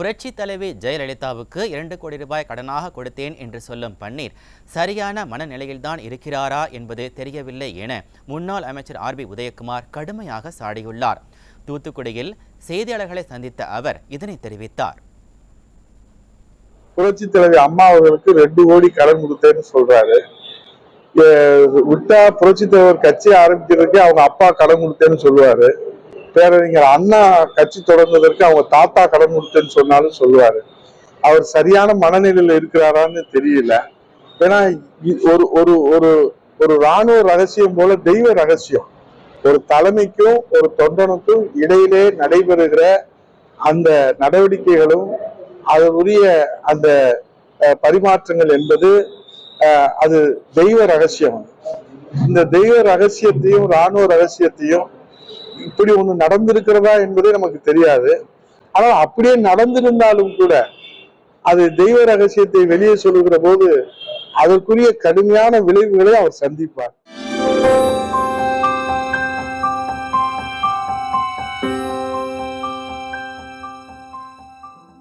புரட்சி தலைவி ஜெயலலிதாவுக்கு இரண்டு கோடி ரூபாய் கடனாக கொடுத்தேன் என்று சொல்லும் பன்னீர் சரியான மனநிலையில்தான் இருக்கிறாரா என்பது தெரியவில்லை என முன்னாள் அமைச்சர் ஆர் பி உதயகுமார் கடுமையாக சாடியுள்ளார். தூத்துக்குடியில் செய்தியாளர்களை சந்தித்த அவர் இதனை தெரிவித்தார். புரட்சி தலைவி அம்மா அவர்களுக்கு ரெண்டு கோடி கடன் கொடுத்தேன்னு சொல்றாரு. விட்டா புரட்சி தலைவர் கட்சி ஆரம்பிக்கிறதுக்கு அவங்க அப்பா கடன் கொடுத்தேன்னு சொல்லுவாரு. பேரறிஞர் அண்ணா கட்சி தொடங்குவதற்கு அவங்க தாத்தா கடன் கொடுத்தேன்னு சொன்னாலும் சொல்லுவாரு. அவர் சரியான மனநிலையில் இருக்கிறாரான்னு தெரியல. ஏன்னா ஒரு ஒரு ஒரு ஒரு ராணுவ ரகசியம் போல தெய்வ ரகசியம். ஒரு தலைமைக்கும் ஒரு தொண்டனுக்கும் இடையிலே நடைபெறுகிற அந்த நடவடிக்கைகளும் அதற்குரிய அந்த பரிமாற்றங்கள் என்பது அது தெய்வ ரகசியம். இந்த தெய்வ ரகசியத்தையும் ராணுவ ரகசியத்தையும் இப்படி ஒண்ணு நடந்திருக்கிறதா என்பதே நமக்கு தெரியாது. ஆனால் அப்படியே நடந்திருந்தாலும் கூட அது தெய்வ ரகசியத்தை வெளியே சொல்லுகிற போது அதற்குரிய கடுமையான விளைவுகளை அவர் சந்திப்பார்.